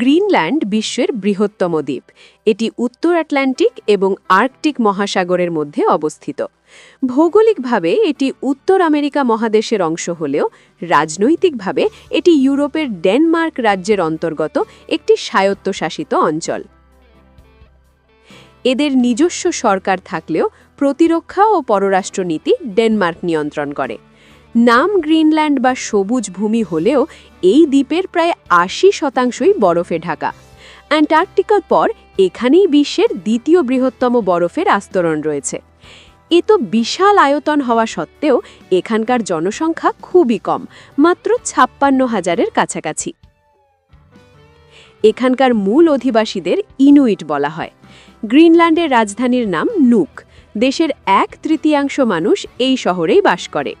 Greenland বিশ্বের বৃহত্তম দ্বীপ। এটি উত্তর আটলান্টিক এবং আর্কটিক মহাসাগরের মধ্যে অবস্থিত। ভৌগোলিকভাবে এটি উত্তর আমেরিকা মহাদেশের অংশ হলেও, রাজনৈতিকভাবে এটি ইউরোপের ডেনমার্ক রাজ্যের অন্তর্গত একটি স্বায়ত্তশাসিত অঞ্চল। এদের নিজস্ব সরকার থাকলেও প্রতিরক্ষা ও পররাষ্ট্রনীতি ডেনমার্ক নিয়ন্ত্রণ করে। নাম গ্রিনল্যান্ড বা সবুজ ভূমি হলেও এই দ্বীপের প্রায় আশি শতাংশই বরফে ঢাকা। অ্যান্টার্কটিকার পর এখানেই বিশ্বের দ্বিতীয় বৃহত্তম বরফের আস্তরণ রয়েছে। এ তো বিশাল আয়তন হওয়া সত্ত্বেও এখানকার জনসংখ্যা খুবই কম, মাত্র ছাপ্পান্ন হাজারের কাছাকাছি। এখানকার মূল অধিবাসীদের ইনুইট বলা হয়। গ্রিনল্যান্ডের রাজধানীর নাম নুক, দেশের এক তৃতীয়াংশ মানুষ এই শহরেই বাস করে।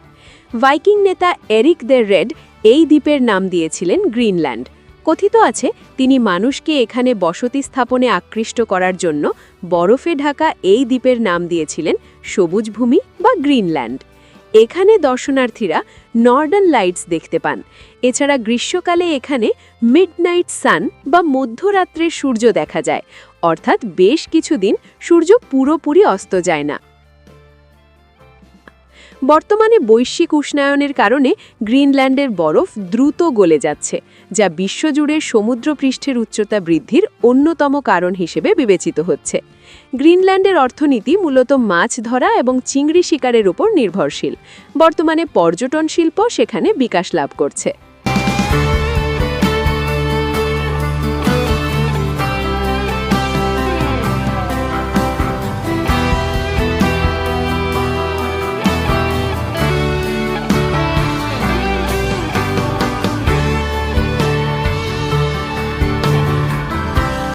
ভাইকিং নেতা এরিক দ্য রেড এই দ্বীপের নাম দিয়েছিলেন গ্রিনল্যান্ড। কথিত আছে, তিনি মানুষকে এখানে বসতি স্থাপনে আকৃষ্ট করার জন্য বরফে ঢাকা এই দ্বীপের নাম দিয়েছিলেন সবুজ ভূমি বা গ্রিনল্যান্ড। এখানে দর্শনার্থীরা নর্দার্ন লাইটস দেখতে পান। এছাড়া গ্রীষ্মকালে এখানে মিডনাইট সান বা মধ্যরাত্রের সূর্য দেখা যায়। অর্থাৎ বেশ কিছুদিন সূর্য পুরোপুরি অস্ত যায় না। বর্তমানে বৈশ্বিক উষ্ণায়নের কারণে গ্রিনল্যান্ডের বরফ দ্রুত গলে যাচ্ছে, যা বিশ্বজুড়ে সমুদ্রপৃষ্ঠের উচ্চতা বৃদ্ধির অন্যতম কারণ হিসেবে বিবেচিত হচ্ছে। গ্রিনল্যান্ডের অর্থনীতি মূলত মাছ ধরা এবং চিংড়ি শিকারের উপর নির্ভরশীল। বর্তমানে পর্যটন শিল্প সেখানে বিকাশ লাভ করছে।